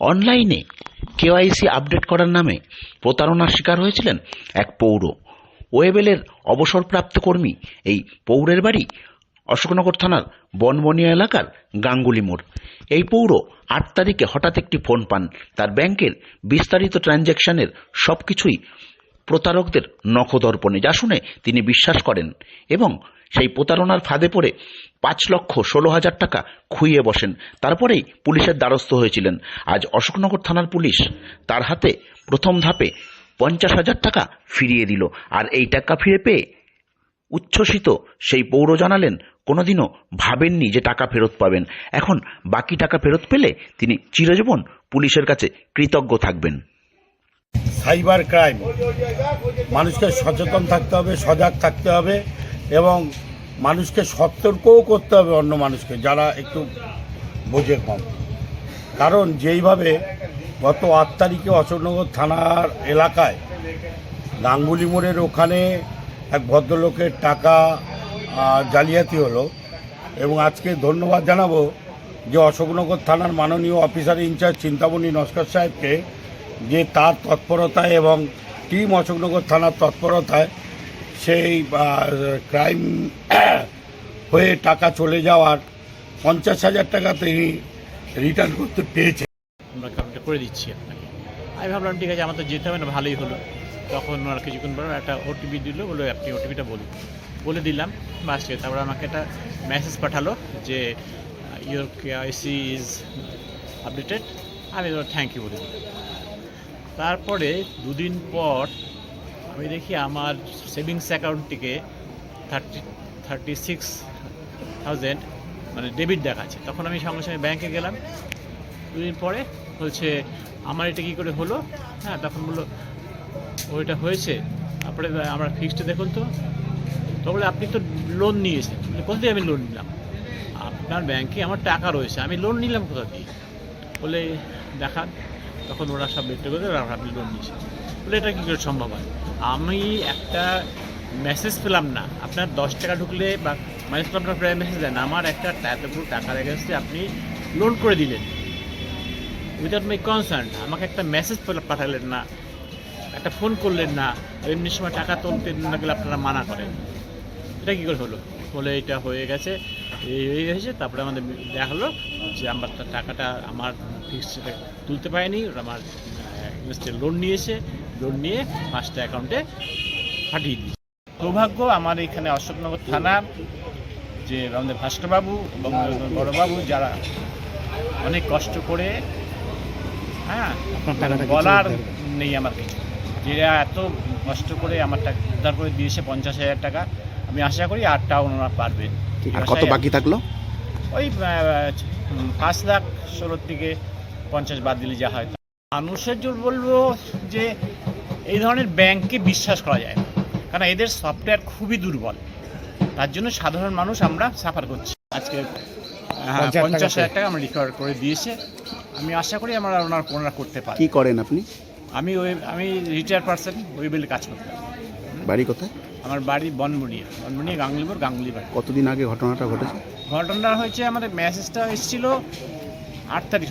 অনলাইনে KYC update করার নামে প্রতারণার শিকার হয়েছিলেন এক পৌর। ওয়েবেলের অবসরপ্রাপ্ত কর্মী এই পৌরের বাড়ি অশোকনগর থানার বনবনিয়া এলাকার গাঙ্গুলি মোড়। এই পৌর আট তারিখে হঠাৎ একটি ফোন পান। তার ব্যাংকের বিস্তারিত ট্রানজ্যাকশনের সব কিছুই প্রতারকদের নখদর্পণে, যা শুনে তিনি বিশ্বাস করেন এবং সেই প্রতারণার ফাঁদে পড়ে পাঁচ লক্ষ ষোলো হাজার টাকা খুইয়ে বসেন। তারপরেই পুলিশের দ্বারস্থ হয়েছিলেন। আজ অশোকনগর থানার পুলিশ তার হাতে প্রথম ধাপে পঞ্চাশ হাজার টাকা ফিরিয়ে দিল। আর এই টাকা ফিরে পেয়ে উচ্ছ্বসিত সেই পৌর জানালেন, কোনোদিনও ভাবেননি যে টাকা ফেরত পাবেন। এখন বাকি টাকা ফেরত পেলে তিনি চিরজীবন পুলিশের কাছে কৃতজ্ঞ থাকবেন। Cyber crime. মানুষকে সচেতন থাকতে হবে, সজাগ থাকতে হবে এবং মানুষকে সতর্কও করতে হবে অন্য মানুষকে, যারা একটু বোঝে কম। কারণ যেইভাবে গত আট তারিখে অশোকনগর থানার এলাকায় গাঙ্গুলি মোড়ের ওখানে এক ভদ্রলোকের টাকা জালিয়াতি হলো এবং আজকে ধন্যবাদ জানাব যে অশোকনগর থানার মাননীয় অফিসার ইনচার্জ চিন্তামণি নস্কর সাহেবকে যে তার তৎপরতায় এবং টিম অশোকনগর থানার তৎপরতায় সেই ক্রাইম হয়ে টাকা চলে যাওয়ার পঞ্চাশ হাজার টাকা তিনি রিটার্ন করতে পেরেছে আমরা কাউন্টটা করে দিচ্ছি আপনাকে। আমি ভাবলাম, ঠিক আছে, আমার তো যেতে হবে না, ভালোই হলো। তখন ওরা কিছুক্ষণ পর একটা ওটিপি দিল বলে আপনি ওটিপিটা বলুন। বলে দিলাম, বাস তারপরে আমাকে একটা মেসেজ পাঠালো যে ইয়োর কেআইসি ইজ আপডেটেড আমি ধরো থ্যাংক ইউ বলে দিলাম। তারপরে দুদিন পর আমি দেখি আমার সেভিংস অ্যাকাউন্ট থেকে থার্টি থার্টি সিক্স থাউজেন্ড মানে ডেবিট দেখাচ্ছে। তখন আমি সঙ্গে সঙ্গে ব্যাংকে গেলাম। দুদিন পরে হচ্ছে আমার এটা কী করে হলো? হ্যাঁ তখন বলল, ওইটা হয়েছে। তারপরে আমার ফিক্সড দেখুন তো। তো বলে, আপনি তো লোন নিয়েছেন। কোথা দিয়ে আমি লোন নিলাম? আপনার ব্যাংকে আমার টাকা রয়েছে। আমি লোন নিলাম কোথা দিয়ে বলে, দেখান। তখন ওরা সব বের করে আপনি লোন নিয়েছেন। বলে, এটা কী করে সম্ভব হয়? আমি একটা মেসেজ পেলাম না। আপনার দশ টাকা ঢুকলে বা মাইনাস আপনার প্রায় মেসেজ দেন আমার একটা টাকা পুরো টাকার এগেন্সে আপনি লোন করে দিলেন। উইদাউট মাই কনসার্ন আমাকে একটা মেসেজ পাঠালেন না, একটা ফোন করলেন না এমনি সময় টাকা তুলতে না গেলে আপনারা মানা করেন। এটা কী করে হলো? বলে এটা হয়ে গেছে, এই হয়ে গেছে, তারপরে আমাদের দেখাল যে আমার টাকাটা আমার ফিক্সড তুলতে পারেনি, ওরা আমার লোন নিয়েছে লোন নিয়ে পাঁচটা অ্যাকাউন্টে পাঠিয়ে দিয়েছে। সৌভাগ্য আমার এখানে অশোকনগর থানা যে আমাদের ভাস্করবাবু এবং বড়বাবু যারা অনেক কষ্ট করে হ্যাঁ বলার নেই আমার কিছু। যে এত কষ্ট করে আমার টাকা উদ্ধার করে দিয়েছে পঞ্চাশ হাজার টাকা আমি আশা করি আটটা ওনারা পারবেন আর কত বাকি থাকল? ওই পাঁচ লাখ ষোলোর দিকে পঞ্চাশ বাদ দিলে যা হয়। মানুষের জন্য বলব যে এই ধরনের ব্যাংককে বিশ্বাস করা যায় না। কারণ এদের সফটওয়্যার খুবই দুর্বল। তার জন্য সাধারণ মানুষ আমরা সাফার করছি। আজকে পঞ্চাশ হাজার টাকা। আমরা রিকভার করে দিয়েছে। আমি আশা করি আমরা ওনার ওনারা করতে পারি কি করেন আপনি? আমি ওই আমি রিটায়ার পার্সন ওই বেলে কাজ করতাম। বাড়ি কোথায়? আমার বাড়ি বনবনিয়া বনবনিয়া গাঙ্গুলিপুর গাঙ্গুলি বাড়ি কতদিন আগে ঘটনাটা ঘটেছে? ঘটনাটা হয়েছে আমাদের মেসেজটা এসেছিল আট তারিখ